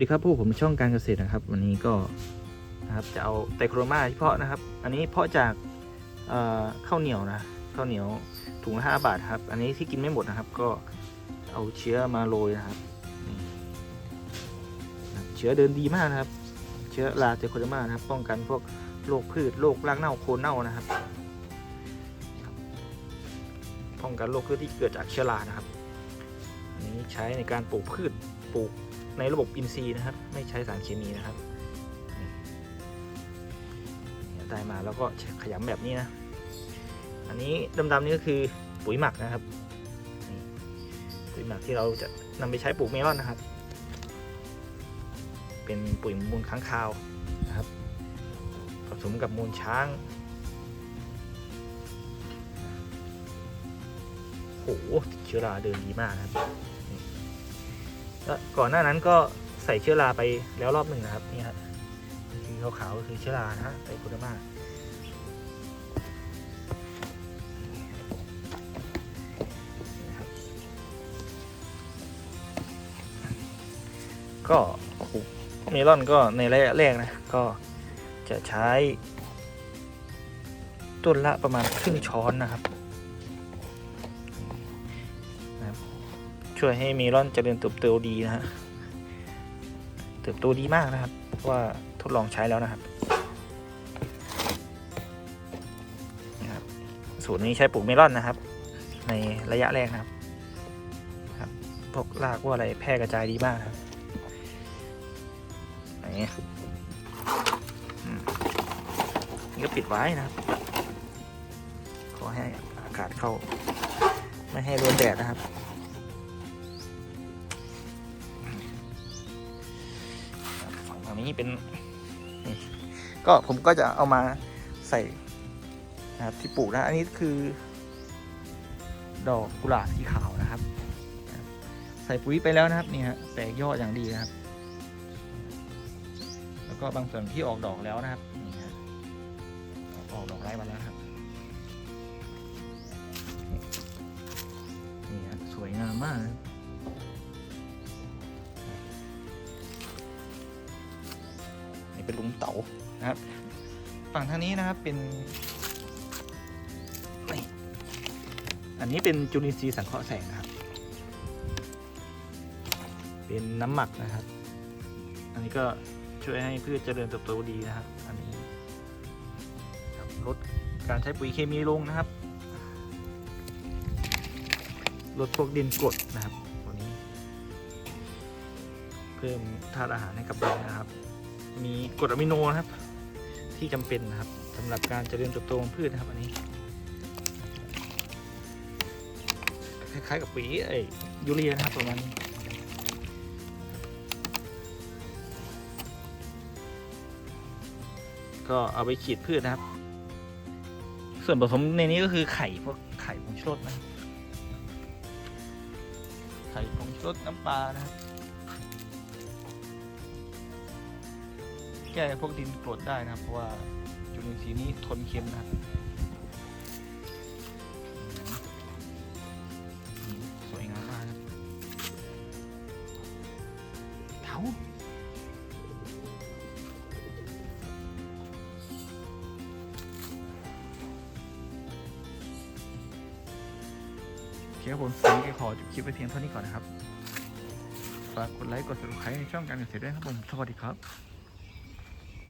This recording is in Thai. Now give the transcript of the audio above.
ดีครับผู้ผมช่องการเกษตรนะครับ วันนี้ก็นะครับจะเอาไตโครมาที่เพาะนะครับ อันนี้เพาะจากข้าวเหนียวนะข้าวเหนียวถุงละห้าบาทครับ อันนี้ที่กินไม่หมดนะครับ ก็เอาเชื้อมาโรยนะครับเชื้อเดินดีมากนะครับ เชื้อราไตโครมานะครับ ป้องกันพวกโรคพืชโรครากเน่าโคนเน่านะครับ ป้องกันโรคพืชที่เกิดจากเชื้อรานะครับ อันนี้ใช้ในการปลูกพืชปลูก ในระบบอินทรีย์นะครับ ไม่ใช้สารเคมีนะครับได้มาแล้วก็ขยำแบบนี้นะ อันนี้ดำๆนี่ก็คือปุ๋ยหมักนะครับ ปุ๋ยหมักที่เราจะนำไปใช้ปลูกเมลอนนะครับ เป็นปุ๋ยมูลค้างคาวนะครับ ผสมกับมูลช้างโหเชื้อราเดินดีมากนะครับ ก่อนหน้านั้นก็ใส่เชื้อราไปแล้วรอบหนึ่งนะครับนี่ฮะสีขาวๆก็คือเชื้อรานะฮะไตโคเดอร์มานี่ครับก็เมลอนก็ในระยะแรกนะ ก็จะใช้ต้นละประมาณครึ่งช้อนนะครับ ช่วยให้เมลอนเจริญเติบโตดีนะฮะเติบโตดีมากนะครับเพราะว่าทดลองใช้แล้วนะครับนะครับ สูตรนี้ใช้ปลูกเมลอนนะครับ ในระยะแรกนะครับครับพวกรากว่าอะไรแพร่กระจายดีมากครับอย่างนี้อืมนี่ก็ปิดไว้นะครับ ขอให้อากาศเข้า ไม่ให้โดนแดดนะครับ นี้เป็นนี่ก็ผมก็จะเอามาใส่นะครับที่ปลูกนะอันนี้คือ ดอกกุหลาบสีขาวนะครับ ใส่ปุ๋ยไปแล้วนะครับนี่ฮะแตกยอดอย่างดีนะครับ แล้วก็บางส่วนที่ออกดอกแล้วนะครับนี่ฮะออกดอกไร้มาแล้วครับนี่ฮะสวยงามมากนะครับ เป็นหลุมเต๋านะครับ ฝั่งทางนี้นะครับเป็น อันนี้เป็นจุลินทรีย์สังเคราะห์แสงนะครับ เป็นน้ำหมักนะครับ อันนี้ก็ช่วยให้พืชเจริญเติบโตดีนะครับ อันนี้ลดการใช้ปุ๋ยเคมีลงนะครับ ลดพวกดินกรดนะครับตัวนี้ เพิ่มธาตุอาหารให้กับใบนะครับ มีกรดอะมิโนนะครับ ที่จำเป็นนะครับสำหรับการเจริญเติบโตของพืชนะครับอันนี้คล้ายๆกับปุ๋ยไอยูเรียนะครับประมาณนี้ก็เอาไปฉีดพืชนะครับ ส่วนผสมในนี้ก็คือไข่พวกไข่ผงชูรสนะ ไข่ผงชูรสน้ำปลานะครับ ก้พวกดินกรดได้นะครับ เพราะว่าจุลินทรีย์นี้ทนเค็มนะครับสวยงามมากครับเถาโอเคครับผมวันนี้ก็ขอจบคลิปไปเพียงเท่านี้ก่อนนะครับ ฝากกดไลค์ กด subscribe ในช่องการเกษตรด้วยครับผม สวัสดีครับ